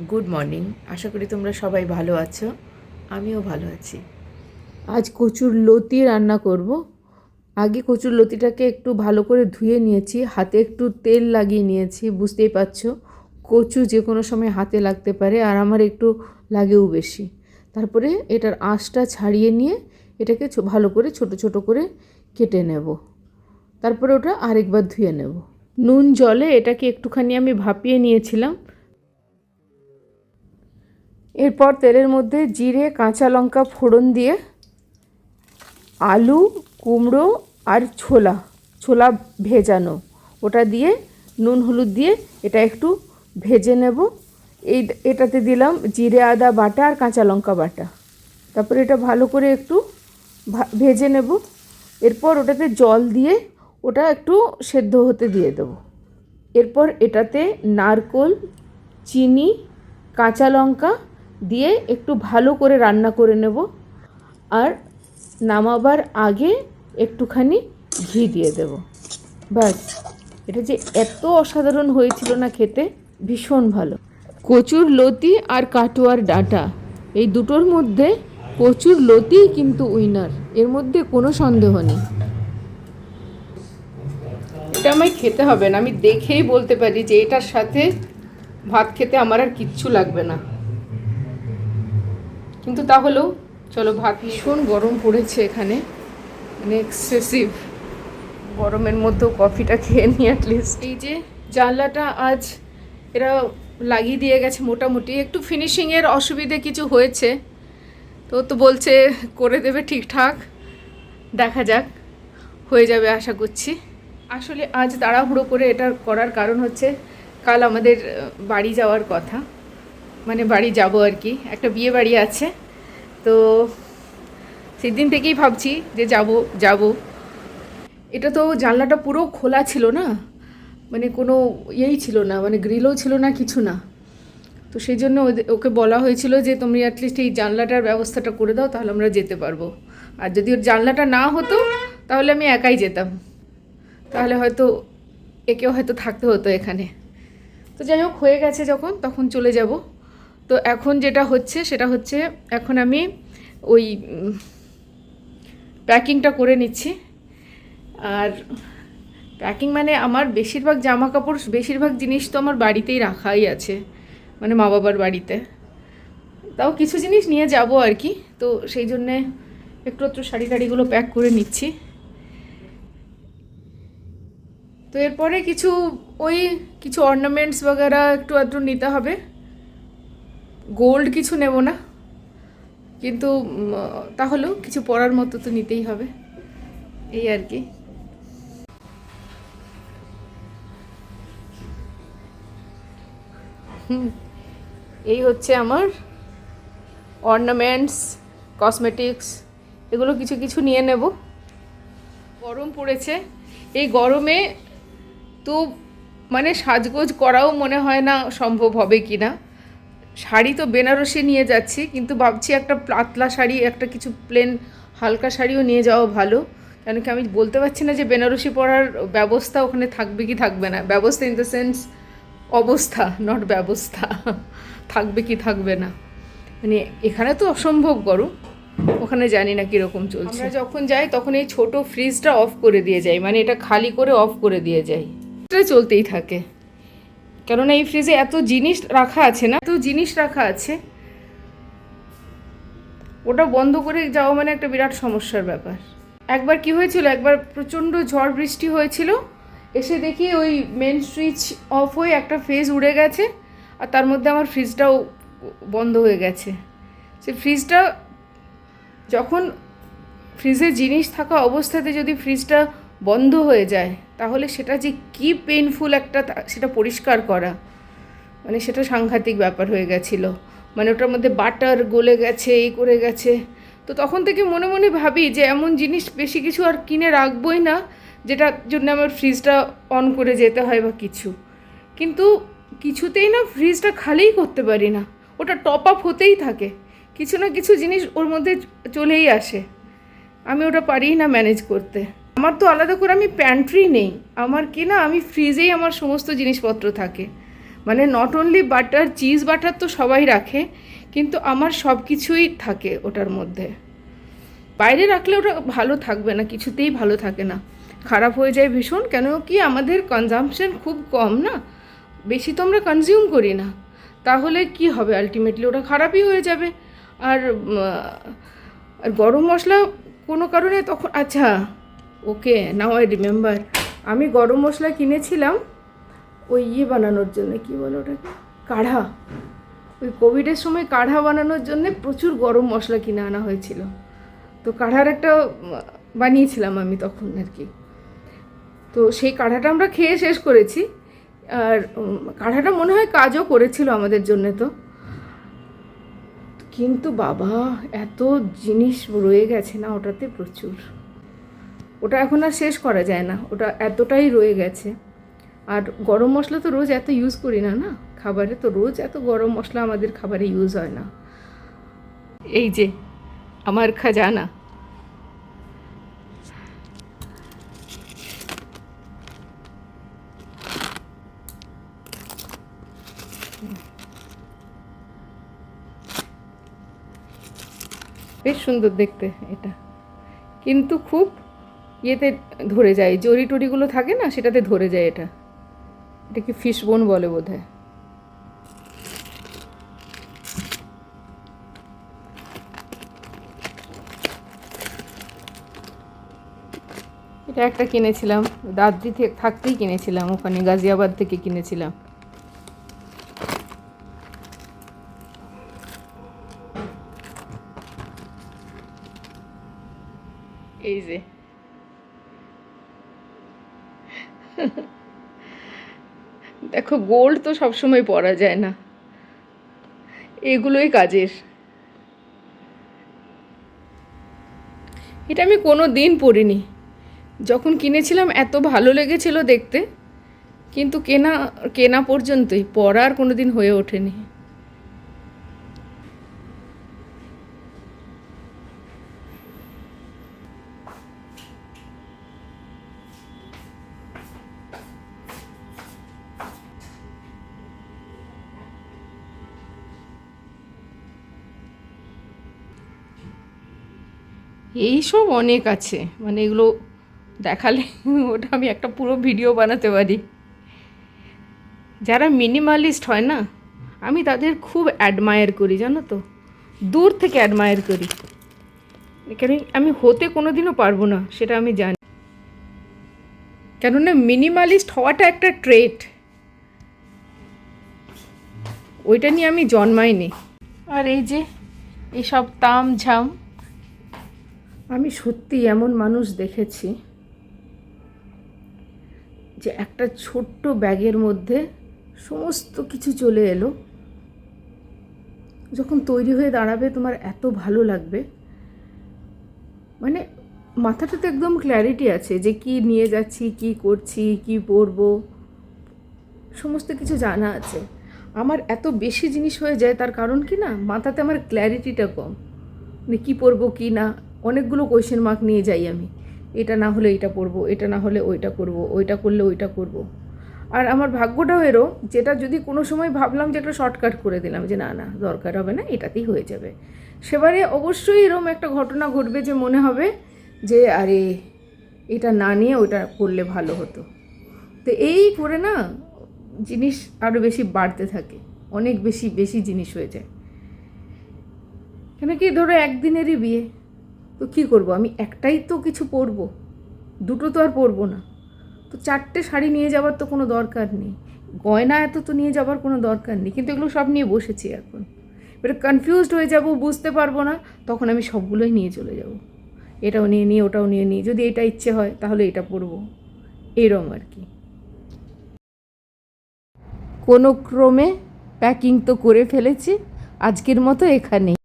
Good morning আশা করি তোমরা সবাই ভালো আছো। আমিও ভালো আছি। আজ কচুর লতি রান্না করব। আগে কচুর লতিটাকে একটু ভালো করে ধুয়ে নিয়েছি। হাতে একটু তেল লাগিয়ে নিয়েছি, বুঝতেই পারছ। কচু যে কোনো সময় হাতে লাগতে পারে, আর আমার একটু লাগেও বেশি। তারপরে এটার আঁশটা ছাড়িয়ে নিয়ে এটাকে ভালো করে ছোট ছোট করে কেটে নেব। তারপরে ওটা আরেকবার ধুয়ে নেব। নুন জলে এটাকে একটুখানি আমি ভাপিয়ে নিয়েছিলাম। এরপর তেলের মধ্যে জিরে, কাঁচা লঙ্কা ফোড়ন দিয়ে আলু, কুমড়ো আর ছোলা ছোলা ভেজানো। ওটা দিয়ে নুন, হলুদ দিয়ে এটা একটু ভেজে নেব। এই এটাতে দিলাম জিরে, আদা বাটা আর কাঁচা লঙ্কা বাটা। তারপরে এটা ভালো করে একটু ভেজে নেব। এরপর ওটাতে জল দিয়ে ওটা একটু সেদ্ধ হতে দিয়ে দেবো। এরপর এটাতে নারকোল, চিনি, কাঁচা লঙ্কা দিয়ে একটু ভালো করে রান্না করে নেব। আর নামাবার আগে একটুখানি ঘি দিয়ে দেব। ব্যাস, এটা যে এত অসাধারণ হয়েছিল না খেতে, ভীষণ ভালো। কচুর লতি আর কাটোয়ার ডাঁটা, এই দুটোর মধ্যে কচুর লতিই কিন্তু উইনার, এর মধ্যে কোনো সন্দেহ নেই। এটা আমায় খেতে হবে না, আমি দেখেই বলতে পারি যে এটার সাথে ভাত খেতে আমার আর কিচ্ছু লাগবে না। কিন্তু তাহলেও চলো ভাত ভীষণ গরম পড়েছে এখানে। মানে এক্সেসিভ গরমের মধ্যেও কফিটা খেয়ে নিই অ্যাটলিস্ট এই যে জানলাটা আজ এরা লাগিয়ে দিয়ে গেছে মোটামুটি। একটু ফিনিশিংয়ের অসুবিধে কিছু হয়েছে। তো তো বলছে করে দেবে ঠিকঠাক। দেখা যাক, হয়ে যাবে আশা করছি। আসলে আজ তাড়াহুড়ো করে এটা করার কারণ হচ্ছে, কাল আমাদের বাড়ি যাওয়ার কথা। মানে বাড়ি যাব আর কি। একটা বিয়ে বাড়ি আছে। তো সেদিন থেকেই ভাবছি যে যাব যাব। এটা তো জানলাটা পুরো খোলা ছিল না। মানে কোনো ইয়েই ছিল না মানে গ্রিলও ছিল না, কিছু না। তো সেই জন্য ওকে বলা হয়েছিল যে, তুমি অ্যাটলিস্ট এই জানলাটার ব্যবস্থাটা করে দাও, তাহলে আমরা যেতে পারব। আর যদি ওর জানলাটা না হতো, তাহলে আমি একাই যেতাম। তাহলে হয়তো একেও হয়তো থাকতে হতো এখানে। তো যাই হোক, হয়ে গেছে যখন, তখন চলে যাব। তো এখন যেটা হচ্ছে, সেটা হচ্ছে এখন আমি ওই প্যাকিংটা করে নিচ্ছি। আর প্যাকিং মানে আমার বেশিরভাগ জামা কাপড় বেশিরভাগ জিনিস তো আমার বাড়িতেই রাখাই আছে মানে মা বাবার বাড়িতে। তাও কিছু জিনিস নিয়ে যাব আর কি, তো সেই জন্যে একটু একটু শাড়ি টাড়িগুলো প্যাক করে নিচ্ছি। তো এরপরে কিছু ওই, কিছু অর্নামেন্টস বগেরা একটু আধটু নিতে হবে। গোল্ড কিছু নেব না। কিন্তু তাহলেও কিছু পরার মতো তো নিতেই হবে। এই আর কি। এই হচ্ছে আমার অর্নামেন্টস কসমেটিক্স এগুলো কিছু কিছু নিয়ে নেব। গরম পড়েছে। এই গরমে তো মানে সাজগোজ করাও মনে হয় না সম্ভব হবে কি না শাড়ি তো বেনারসি নিয়ে যাচ্ছি কিন্তু ভাবছি একটা পাতলা শাড়ি একটা কিছু প্লেন হালকা শাড়িও নিয়ে যাওয়া ভালো। কেন কি আমি বলতে পারছি না যে বেনারসি পরার ব্যবস্থা ওখানে থাকবে কি থাকবে না। ব্যবস্থা ইন দ্য সেন্স অবস্থা নট ব্যবস্থা। থাকবে কি থাকবে না। মানে এখানে তো অসম্ভব গরম ওখানে জানি না কীরকম চলছে। আমরা যখন যাই তখন এই ছোট ফ্রিজটা অফ করে দিয়ে যাই মানে এটা খালি করে অফ করে দিয়ে যাই। এটা চলতেই থাকে। কেননা এই ফ্রিজে এত জিনিস রাখা আছে না? এত জিনিস রাখা আছে। ওটা বন্ধ করে যাওয়া মানে একটা বিরাট সমস্যার ব্যাপার। একবার কি হয়েছিল? একবার প্রচণ্ড ঝড় বৃষ্টি হয়েছিল। এসে দেখি ওই মেন সুইচ অফ হয়ে একটা ফেজ উড়ে গেছে আর তার মধ্যে আমার ফ্রিজটাও বন্ধ হয়ে গেছে। সে ফ্রিজটা যখন ফ্রিজে জিনিস থাকা অবস্থাতে যদি ফ্রিজটা বন্ধ হয়ে যায়, তাহলে সেটা যে কী পেইনফুল একটা সেটা পরিষ্কার করা। মানে সেটা সাংঘাতিক ব্যাপার হয়ে গেছিল। মানে ওটার মধ্যে বাটার গলে গেছে, এই করে গেছে। তো তখন থেকে মনে মনে ভাবি যে এমন জিনিস বেশি কিছু আর কিনে রাখবই না, যেটার জন্য আমার ফ্রিজটা অন করে যেতে হয় বা কিছু। কিন্তু কিছুতেই না ফ্রিজটা খালিই করতে পারি না। ওটা টপ আপ হতেই থাকে। কিছু না কিছু জিনিস ওর মধ্যে চলেই আসে। আমি ওটা পারি না ম্যানেজ করতে। আমার তো আলাদা করে আমি প্যান্ট্রি নেই। আমার কি না, আমি ফ্রিজেই আমার সমস্ত জিনিসপত্র থাকে। মানে not only butter cheese butter তো সবাই রাখে, কিন্তু আমার সব কিছুই থাকে ওটার মধ্যে। বাইরে রাখলে ওটা ভালো থাকবে না, কিছুতেই ভালো থাকে না। খারাপ হয়ে যায় ভীষণ, কেন কি আমাদের কনজামশন খুব কম না? বেশি তো আমরা কনজিউম করি না। তাহলে কি হবে? আলটিমেটলি ওটা খারাপই হয়ে যাবে। আর আর গরম মশলা কোনো কারণে তখন আচ্ছা ওকে নাও আই রিমেম্বার আমি গরম মশলা কিনেছিলাম, ওই ইয়ে বানানোর জন্য, কি বলো ওটাকে? কাঢ়া ওই কোভিডের সময় কাঢ়া বানানোর জন্য প্রচুর গরম মশলা কিনে আনা হয়েছিল। তো কাঢ়ার একটা বানিয়েছিলাম আমি তখন আর কি। তো সেই কাঢ়াটা আমরা খেয়ে শেষ করেছি। আর কাঢ়াটা মনে হয় কাজও করেছিল আমাদের জন্য তো। কিন্তু বাবা, এত জিনিস রয়ে গেছে না ওটাতে প্রচুর। ওটা এখন আর শেষ করা যায় না, ওটা এতটাই রয়ে গেছে। আর গরম মশলা তো রোজ এত ইউজ করি না না? খাবারে তো রোজ এত গরম মশলা আমাদের খাবারে ইউজ হয় না। এই যে, আমার খাজানা। বেশ সুন্দর দেখতে এটা। কিন্তু খুব ইয়েতে ধরে যায়, জরি টরিগুলো থাকে না, সেটাতে ধরে যায় এটা। এটাকে ফিশ বোন বলে বোধ হয় এটা একটা কিনেছিলাম দাদি থেকে থাকতেই কিনেছিলাম, ওখানে গাজিয়াবাদ থেকে কিনেছিলাম। এই যে। দেখো গোল্ড তো সবসময় পরা যায় না। এগুলোই কাজের। এটা আমি কোনো দিন পরিনি। যখন কিনেছিলাম, এত ভালো লেগেছিল দেখতে, কিন্তু কেনা কেনা পর্যন্তই পরার কোনো দিন হয়ে ওঠেনি। এই সব অনেক আছে। মানে এগুলো দেখালে ওটা আমি একটা পুরো ভিডিও বানাতে পারি। যারা মিনিমালিস্ট হয় না, আমি তাদের খুব অ্যাডমায়ার করি, জানো তো? দূর থেকে অ্যাডমায়ার করি। কেন আমি হতে কোনো দিনও পারব না, সেটা আমি জানি। কেননা মিনিমালিস্ট হওয়াটা একটা ট্রেট ওইটা নিয়ে আমি জন্মাইনি। আর এই যে এইসব তাম ঝাম আমি সত্যি এমন মানুষ দেখেছি যে একটা ছোট্ট ব্যাগের মধ্যে সমস্ত কিছু চলে এলো। যখন তৈরি হয়ে দাঁড়াবে, তোমার এত ভালো লাগবে। মানে মাথাটাতে একদম ক্ল্যারিটি আছে যে কি নিয়ে যাচ্ছি, কি করছি, কি পরব, সমস্ত কিছু জানা আছে। আমার এত বেশি জিনিস হয়ে যায় তার কারণ কি না? মাথাতে আমার ক্ল্যারিটিটা কম। মানে কী পরবো, কী না? অনেকগুলো কোয়েশ্চেন মার্ক নিয়ে যাই আমি। এটা না হলে এটা পরবো এটা না হলে ওইটা করব, ওইটা করলে ওইটা করব। আর আমার ভাগ্যটাও এরও যেটা যদি কোনো সময় ভাবলাম যে একটা শর্টকাট করে দিলাম, যে না না, দরকার হবে না, এটাতেই হয়ে যাবে। সেবারে অবশ্যই এরকম একটা ঘটনা ঘটবে যে মনে হবে যে, আরে, এটা না নিয়ে ওটা করলে ভালো হতো। তো এই করে না, জিনিস আরও বেশি বাড়তে থাকে, অনেক বেশি বেশি জিনিস হয়ে যায়। কেন কি ধরো একদিনেরই বিয়ে তো কী করব? আমি একটাই তো কিছু পরবো। দুটো তো আর পরবো না। তো চারটে শাড়ি নিয়ে যাওয়ার তো কোনো দরকার নেই। গয়না এত তো নিয়ে যাওয়ার কোনো দরকার নেই। কিন্তু এগুলো সব নিয়ে বসেছি এখন। এবারে কনফিউজড হয়ে যাব, বুঝতে পারব না। তখন আমি সবগুলোই নিয়ে চলে যাব। এটাও নিয়ে নিই ওটাও নিয়ে নিই যদি এটা ইচ্ছে হয়, তাহলে এটা পরবো। এরম আর কি। কোনো ক্রমে প্যাকিং তো করে ফেলেছি। আজকের মতো এখানেই।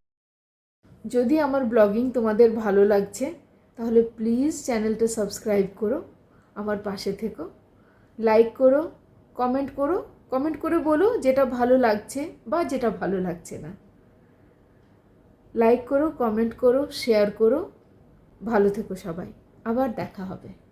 যদি আমার ব্লগিং তোমাদের ভালো লাগছে, তাহলে প্লিজ চ্যানেলটা সাবস্ক্রাইব করো, আমার পাশে থেকো। লাইক করো কমেন্ট করো কমেন্ট করে বলো যেটা ভালো লাগছে বা যেটা ভালো লাগছে না। লাইক করো কমেন্ট করো শেয়ার করো। ভালো থেকো সবাই। আবার দেখা হবে।